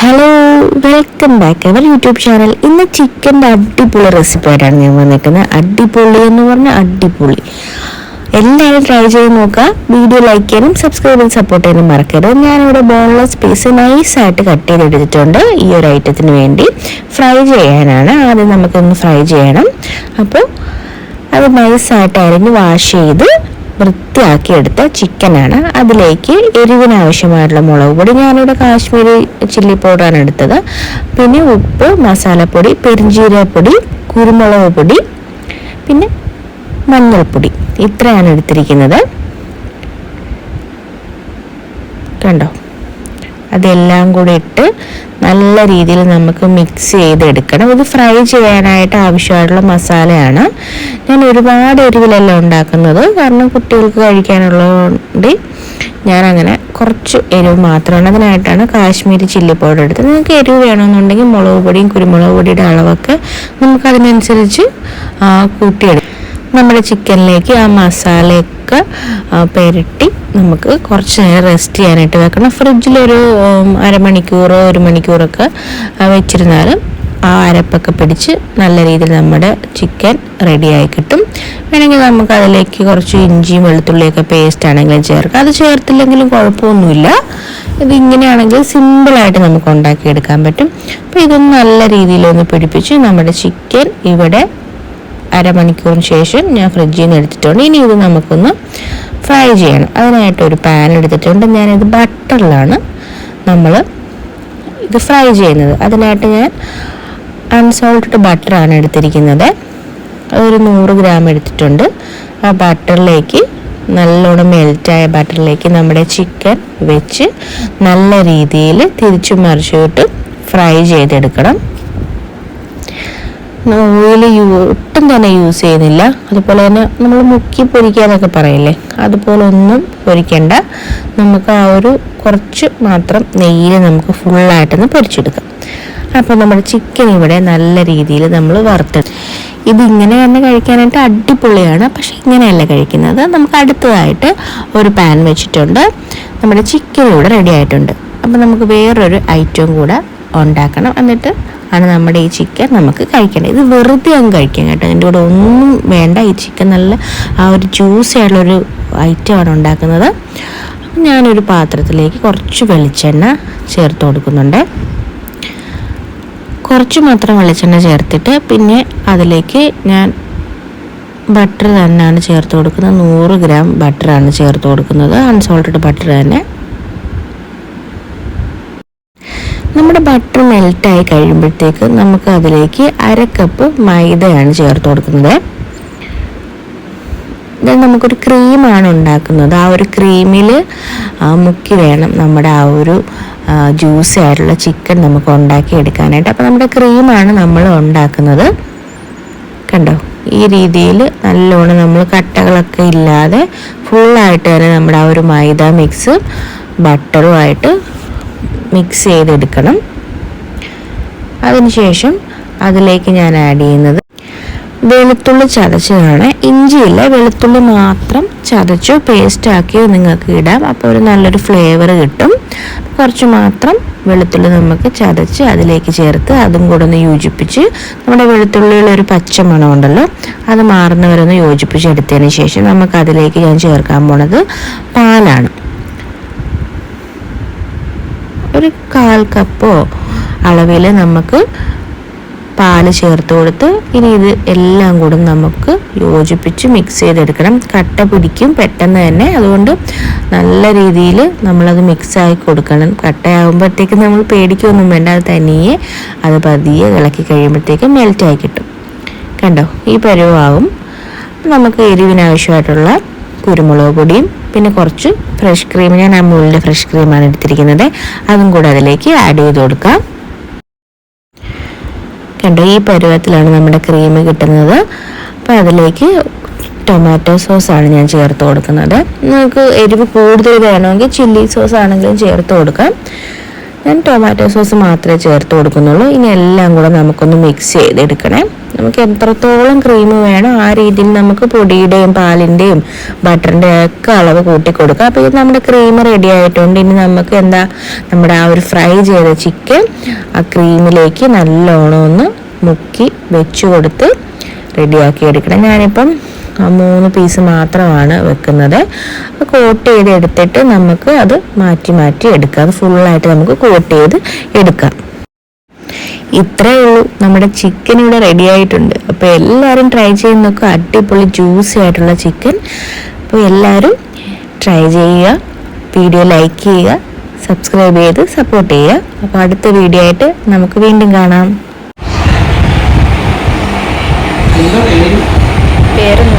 Hello welcome back our YouTube channel ഇന്ന് ചിക്കന്റെ അടിപൊളി റെസിപ്പി ആയിട്ടാണ് ഞാൻ വന്നിരിക്കുന്നത്. അടിപൊളി എന്ന് പറഞ്ഞാൽ അടിപൊളി. എല്ലാവരും ട്രൈ ചെയ്ത് നോക്കുക. വീഡിയോ ലൈക്ക് ചെയ്യാനും സബ്സ്ക്രൈബ് ചെയ്ത് സപ്പോർട്ട് ചെയ്യാനും മറക്കരുത്. ഞാനിവിടെ ബോൺലെസ് പീസ് നൈസായിട്ട് കട്ട് ചെയ്തെടുത്തിട്ടുണ്ട് ഈ ഒരു ഐറ്റത്തിന് വേണ്ടി. ഫ്രൈ ചെയ്യാനാണ്. ആദ്യം നമുക്കൊന്ന് ഫ്രൈ ചെയ്യണം. അപ്പോൾ അത് നൈസായിട്ട് അരിഞ്ഞ് വാഷ് ചെയ്ത് വൃത്തിയാക്കി എടുത്ത ചിക്കനാണ്. അതിലേക്ക് എരിവിന് ആവശ്യമായിട്ടുള്ള മുളക് പൊടി ഞാനിവിടെ കാശ്മീരി ചില്ലി പൗഡറാണ് എടുത്തത്. പിന്നെ ഉപ്പ് മസാലപ്പൊടി പെരിഞ്ചീരകപ്പൊടി കുരുമുളക് പൊടി പിന്നെ മഞ്ഞൾപ്പൊടി. ഇത്രയാണ് എടുത്തിരിക്കുന്നത് കണ്ടോ അതെല്ലാം കൂടി ഇട്ട് നല്ല രീതിയിൽ നമുക്ക് മിക്സ് ചെയ്തെടുക്കണം. ഇത് ഫ്രൈ ചെയ്യാനായിട്ട് ആവശ്യമായിട്ടുള്ള മസാലയാണ്. ഞാൻ ഒരുപാട് എരിവിലല്ല ഉണ്ടാക്കുന്നത്. കാരണം കുട്ടികൾക്ക് കഴിക്കാനുള്ളതുകൊണ്ട് ഞാൻ അങ്ങനെ കുറച്ച് എരിവ് മാത്രമാണ് അതിനായിട്ടാണ് കാശ്മീരി ചില്ലി പൗഡർ എടുത്തത്. നിങ്ങൾക്ക് എരിവ് വേണമെന്നുണ്ടെങ്കിൽ മുളക് പൊടിയും കുരുമുളക് പൊടിയുടെ അളവൊക്കെ നമുക്ക് അതിനനുസരിച്ച് കൂട്ടിയെടുക്കാം. നമ്മുടെ ചിക്കനിലേക്ക് ആ മസാലയൊക്കെ പുരട്ടി നമുക്ക് കുറച്ച് നേരം റെസ്റ്റ് ചെയ്യാനായിട്ട് വെക്കണം. ഫ്രിഡ്ജിലൊരു അരമണിക്കൂറോ ഒരു മണിക്കൂറൊക്കെ വെച്ചിരുന്നാലും ആ അരപ്പൊക്കെ പിടിച്ച് നല്ല രീതിയിൽ നമ്മുടെ ചിക്കൻ റെഡിയായി കിട്ടും. വേണമെങ്കിൽ നമുക്ക് അതിലേക്ക് കുറച്ച് ഇഞ്ചിയും വെളുത്തുള്ളിയൊക്കെ പേസ്റ്റ് ആണെങ്കിലും ചേർക്കാം. അത് ചേർത്തില്ലെങ്കിലും കുഴപ്പമൊന്നുമില്ല. ഇത് ഇങ്ങനെയാണെങ്കിൽ സിമ്പിളായിട്ട് നമുക്ക് ഉണ്ടാക്കിയെടുക്കാൻ പറ്റും. അപ്പോൾ ഇതൊന്ന് നല്ല രീതിയിലൊന്ന് പിടിപ്പിച്ച് നമ്മുടെ ചിക്കൻ ഇവിടെ അരമണിക്കൂറിന് ശേഷം ഞാൻ ഫ്രിഡ്ജിൽ നിന്ന് എടുത്തിട്ടുണ്ട്. ഇനി ഇത് നമുക്കൊന്ന് ഫ്രൈ ചെയ്യണം. അതിനായിട്ട് ഒരു പാൻ എടുത്തിട്ടുണ്ട്. ഞാനിത് ബട്ടറിലാണ് നമ്മൾ ഇത് ഫ്രൈ ചെയ്യുന്നത്. അതിനായിട്ട് ഞാൻ അൺസോൾട്ടഡ് ബട്ടറാണ് എടുത്തിരിക്കുന്നത്. അതൊരു നൂറ് ഗ്രാം എടുത്തിട്ടുണ്ട്. ആ ബട്ടറിലേക്ക് നല്ലോണം മെൽറ്റായ ബട്ടറിലേക്ക് നമ്മുടെ ചിക്കൻ വെച്ച് നല്ല രീതിയിൽ തിരിച്ചു മറിച്ചിട്ട് ഫ്രൈ ചെയ്തെടുക്കണം. ഓയിൽ ഒട്ടും തന്നെ യൂസ് ചെയ്യുന്നില്ല അതുപോലെ തന്നെ നമ്മൾ മുക്കി പൊരിക്കാന്നൊക്കെ പറയില്ലേ? അതുപോലെ ഒന്നും പൊരിക്കണ്ട. നമുക്ക് ആ ഒരു കുറച്ച് മാത്രം നെയ്യിൽ നമുക്ക് ഫുള്ളായിട്ടൊന്ന് പൊരിച്ചെടുക്കാം. അപ്പോൾ നമ്മുടെ ചിക്കൻ ഇവിടെ നല്ല രീതിയിൽ നമ്മൾ വറുത്തെടുക്കും ഇതിങ്ങനെ തന്നെ കഴിക്കാനായിട്ട് അടിപൊളിയാണ്. പക്ഷെ ഇങ്ങനെയല്ല കഴിക്കുന്നത്. നമുക്ക് അടുത്തതായിട്ട് ഒരു പാൻ വെച്ചിട്ടുണ്ട്. നമ്മുടെ ചിക്കൻ ഇവിടെ റെഡി ആയിട്ടുണ്ട്. അപ്പോൾ നമുക്ക് വേറൊരു ഐറ്റവും കൂടെ ഉണ്ടാക്കണം. എന്നിട്ട് ആണ് നമ്മുടെ ഈ ചിക്കൻ നമുക്ക് കഴിക്കേണ്ടത്. ഇത് വെറുതെ അങ്ങ് കഴിക്കാം കേട്ടോ. എന്റെ കൂടെ ഒന്നും വേണ്ട. ഈ ചിക്കൻ നല്ല ആ ഒരു ജ്യൂസി ആയിട്ടുള്ളൊരു ഐറ്റമാണ് ഉണ്ടാക്കുന്നത്. ഞാനൊരു പാത്രത്തിലേക്ക് കുറച്ച് വെളിച്ചെണ്ണ ചേർത്ത് കൊടുക്കുന്നുണ്ട്. കുറച്ച് മാത്രം വെളിച്ചെണ്ണ ചേർത്തിട്ട് പിന്നെ അതിലേക്ക് ഞാൻ ബട്ടർ തന്നെയാണ് ചേർത്ത് കൊടുക്കുന്നത്. നൂറ് ഗ്രാം ബട്ടറാണ് ചേർത്ത് കൊടുക്കുന്നത്. അൺസോൾട്ടഡ് ബട്ടർ തന്നെ. നമ്മുടെ ബട്ടർ മെൽറ്റായി കഴിയുമ്പോഴത്തേക്ക് നമുക്ക് അതിലേക്ക് അര കപ്പ് മൈദയാണ് ചേർത്ത് കൊടുക്കുന്നത്. ഇത് നമുക്കൊരു ക്രീമാണ് ഉണ്ടാക്കുന്നത്. ആ ഒരു ക്രീമിൽ മുക്കി വേണം നമ്മുടെ ആ ഒരു ജ്യൂസി ആയിട്ടുള്ള ചിക്കൻ നമുക്ക് ഉണ്ടാക്കി എടുക്കാനായിട്ട്. അപ്പോൾ നമ്മുടെ ക്രീമാണ് നമ്മൾ ഉണ്ടാക്കുന്നത്. കണ്ടോ? ഈ രീതിയിൽ നല്ലോണം നമ്മൾ കട്ടകളൊക്കെ ഇല്ലാതെ ഫുള്ളായിട്ട് തന്നെ നമ്മുടെ ആ ഒരു മൈദ മിക്സ് ബട്ടറുമായിട്ട് മിക്സ് ചെയ്തെടുക്കണം. അതിനുശേഷം അതിലേക്ക് ഞാൻ ആഡ് ചെയ്യുന്നത് വെളുത്തുള്ളി ചതച്ചതാണ്. ഇഞ്ചിയില്ല വെളുത്തുള്ളി മാത്രം ചതച്ചോ പേസ്റ്റ് ആക്കിയോ നിങ്ങൾക്ക് ഇടാം. അപ്പോൾ ഒരു നല്ലൊരു ഫ്ലേവർ കിട്ടും. കുറച്ച് മാത്രം വെളുത്തുള്ളി നമുക്ക് ചതച്ച് അതിലേക്ക് ചേർത്ത് അതും കൂടെ ഒന്ന് യോജിപ്പിച്ച് നമ്മുടെ വെളുത്തുള്ളിയിലൊരു പച്ച മണമുണ്ടല്ലോ അത് മാറുന്നവരൊന്ന് യോജിപ്പിച്ചെടുത്തതിന് ശേഷം നമുക്ക് അതിലേക്ക് ഞാൻ ചേർക്കാൻ പോണത് പാലാണ്. ഒരു കാൽ കപ്പോ അളവിൽ നമുക്ക് പാൽ ചേർത്ത് കൊടുത്ത് ഇനി ഇത് എല്ലാം കൂടെ നമുക്ക് യോജിപ്പിച്ച് മിക്സ് ചെയ്തെടുക്കണം. കട്ട പിടിക്കും പെട്ടെന്ന് തന്നെ. അതുകൊണ്ട് നല്ല രീതിയിൽ നമ്മളത് മിക്സായി കൊടുക്കണം. കട്ടയാകുമ്പോഴത്തേക്കും നമ്മൾ പേടിക്കൊന്നും വേണ്ട. അത് തനിയെ അത് പതിയെ ഇളക്കി കഴിയുമ്പോഴത്തേക്കും മെൽറ്റായി കിട്ടും. കണ്ടോ? ഈ പരുവാകും. നമുക്ക് എരിവിനാവശ്യമായിട്ടുള്ള കുരുമുളക് പൊടിയും പിന്നെ കുറച്ച് ഫ്രഷ് ക്രീം ഞാൻ അമൂലിന്റെ ഫ്രഷ് ക്രീമാണ് എടുത്തിരിക്കുന്നത്. അതും കൂടെ അതിലേക്ക് ആഡ് ചെയ്ത് കൊടുക്കാം. കണ്ടോ ഈ പരുവത്തിലാണ് നമ്മുടെ ക്രീം കിട്ടുന്നത്. അപ്പോൾ അതിലേക്ക് ടൊമാറ്റോ സോസാണ് ഞാൻ ചേർത്ത് കൊടുക്കുന്നത്. നിങ്ങൾക്ക് എരിവ് കൂടുതൽ വേണമെങ്കിൽ ചില്ലി സോസ് ആണെങ്കിലും ചേർത്ത് കൊടുക്കാം. ഞാൻ ടൊമാറ്റോ സോസ് മാത്രമേ ചേർത്ത് കൊടുക്കുന്നുള്ളൂ. ഇനി എല്ലാം കൂടെ നമുക്കൊന്ന് മിക്സ് ചെയ്തെടുക്കണേ. നമുക്ക് എത്രത്തോളം ക്രീം വേണോ ആ രീതിയിൽ നമുക്ക് പൊടിയുടെയും പാലിന്റെയും ബട്ടറിന്റെയും ഒക്കെ അളവ് കൂട്ടി കൊടുക്കാം അപ്പോൾ ഇത് നമ്മുടെ ക്രീം റെഡി ആയിട്ടുണ്ട്. ഇനി നമുക്ക് എന്താ നമ്മുടെ ആ ഒരു ഫ്രൈ ചെയ്ത ചിക്കൻ ആ ക്രീമിലേക്ക് നല്ലോണം ഒന്ന് മുക്കി വെച്ച് കൊടുത്ത് റെഡിയാക്കി എടുക്കണം. ഞാനിപ്പം മൂന്ന് പീസ് മാത്രമാണ് വെക്കുന്നത്. കോട്ട് ചെയ്ത് എടുത്തിട്ട് നമുക്ക് അത് മാറ്റി മാറ്റി എടുക്കാം. അത് ഫുള്ളായിട്ട് നമുക്ക് കോട്ട് ചെയ്ത് എടുക്കാം. ഇത്രയേ ഉള്ളൂ. നമ്മുടെ ചിക്കൻ ഇവിടെ റെഡി ആയിട്ടുണ്ട്. അപ്പോൾ എല്ലാവരും ട്രൈ ചെയ്യുന്നൊക്കെ അടിപൊളി ജ്യൂസി ആയിട്ടുള്ള ചിക്കൻ അപ്പോൾ എല്ലാവരും ട്രൈ ചെയ്യുക. വീഡിയോ ലൈക്ക് ചെയ്യുക. സബ്സ്ക്രൈബ് ചെയ്ത് സപ്പോർട്ട് ചെയ്യുക. അപ്പോൾ അടുത്ത വീഡിയോ ആയിട്ട് നമുക്ക് വീണ്ടും കാണാം. പേരൊന്നും